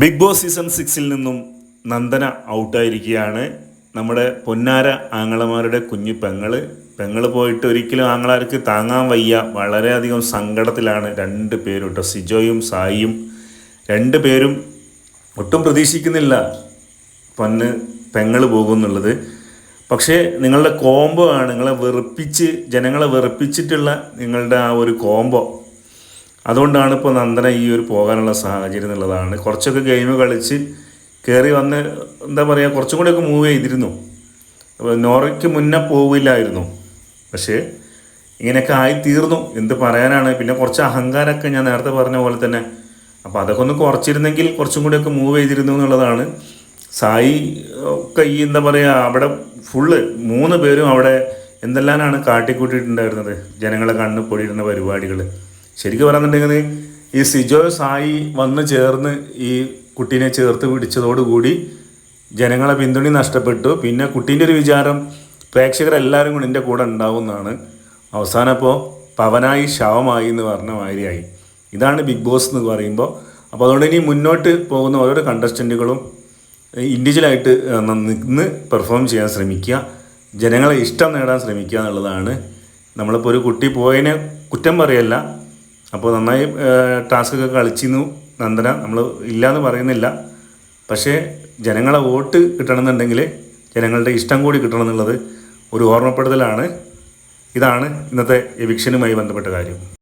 Big boss season സിക്സിൽ നിന്നും നന്ദന ഔട്ടായിരിക്കുകയാണ്. നമ്മുടെ പൊന്നാര ആങ്ങളമാരുടെ കുഞ്ഞു പെങ്ങൾ. പെങ്ങൾ പോയിട്ട് ഒരിക്കലും ആങ്ങളാർക്ക് താങ്ങാൻ വയ്യ. വളരെയധികം സങ്കടത്തിലാണ് രണ്ട് പേരും കേട്ടോ സിജോയും സായിയും രണ്ട് പേരും ഒട്ടും പ്രതീക്ഷിക്കുന്നില്ല പൊന്ന് പെങ്ങൾ പോകുന്നുള്ളത്. പക്ഷേ നിങ്ങളുടെ കോംബോ ആണ്. നിങ്ങളെ വെറുപ്പിച്ച് ജനങ്ങളെ വെറുപ്പിച്ചിട്ടുള്ള നിങ്ങളുടെ ആ ഒരു കോംബോ. അതുകൊണ്ടാണ് ഇപ്പോൾ നന്ദന ഈ ഒരു പോകാനുള്ള സാഹചര്യം എന്നുള്ളതാണ്. കുറച്ചൊക്കെ ഗെയിം കളിച്ച് കയറി വന്ന് എന്താ പറയുക കുറച്ചും കൂടെയൊക്കെ മൂവ് ചെയ്തിരുന്നു. അപ്പോൾ നോറയ്ക്ക് മുന്നേ പോവില്ലായിരുന്നു. പക്ഷേ ഇങ്ങനെയൊക്കെ ആയിത്തീർന്നു. എന്ത് പറയാനാണ്? പിന്നെ കുറച്ച് അഹങ്കാരമൊക്കെ ഞാൻ നേരത്തെ പറഞ്ഞ പോലെ തന്നെ. അപ്പോൾ അതൊക്കെ ഒന്ന് കുറച്ചിരുന്നെങ്കിൽ കുറച്ചും കൂടെയൊക്കെ മൂവ് ചെയ്തിരുന്നു എന്നുള്ളതാണ്. സായി ഒക്കെ ഈ എന്താ പറയുക അവിടെ ഫുള്ള് മൂന്ന് പേരും അവിടെ എന്തെല്ലാമാണ് കാട്ടിക്കൂട്ടിയിട്ടുണ്ടായിരുന്നത്? ജനങ്ങളെ കണ്ണ് പൊടിയിടുന്ന പരിപാടികൾ ശരിക്കും പറയുന്നുണ്ടെങ്കിൽ ഈ സിജോ സായി വന്ന് ചേർന്ന് ഈ കുട്ടീനെ ചേർത്ത് പിടിച്ചതോടുകൂടി ജനങ്ങളെ പിന്തുണ നഷ്ടപ്പെട്ടു. പിന്നെ കുട്ടീന്റെ ഒരു വിചാരം പ്രേക്ഷകരെല്ലാവരും കൂടി എന്റെ കൂടെ ഉണ്ടാവുമെന്നാണ്. അവസാനം അപ്പോൾ പവനായി ശവമായി എന്ന് പറഞ്ഞ മാതിരിയായി. ഇതാണ് ബിഗ് ബോസ് എന്ന് പറയുമ്പോൾ. അപ്പോൾ അതുകൊണ്ട് ഇനി മുന്നോട്ട് പോകുന്ന ഓരോ കണ്ടസ്റ്റന്റുകളും ഇൻഡിവിജ്വലായിട്ട് നിന്ന് പെർഫോം ചെയ്യാൻ ശ്രമിക്കുക. ജനങ്ങളെ ഇഷ്ടം നേടാൻ ശ്രമിക്കുക എന്നുള്ളതാണ്. നമ്മളിപ്പോൾ ഒരു കുട്ടി പോയതിനെ കുറ്റം പറയല്ല. അപ്പോൾ നന്നായി ടാസ്ക് ഒക്കെ കളിച്ചിരുന്നു നന്ദന. നമ്മൾ ഇല്ലയെന്ന് പറയുന്നില്ല. പക്ഷേ ജനങ്ങളെ വോട്ട് കിട്ടണമെന്നുണ്ടെങ്കിൽ ജനങ്ങളുടെ ഇഷ്ടം കൂടി കിട്ടണം എന്നുള്ളത് ഒരു ഓർമ്മപ്പെടുത്തലാണ്. ഇതാണ് ഇന്നത്തെ എവിക്ഷനുമായി ബന്ധപ്പെട്ട കാര്യം.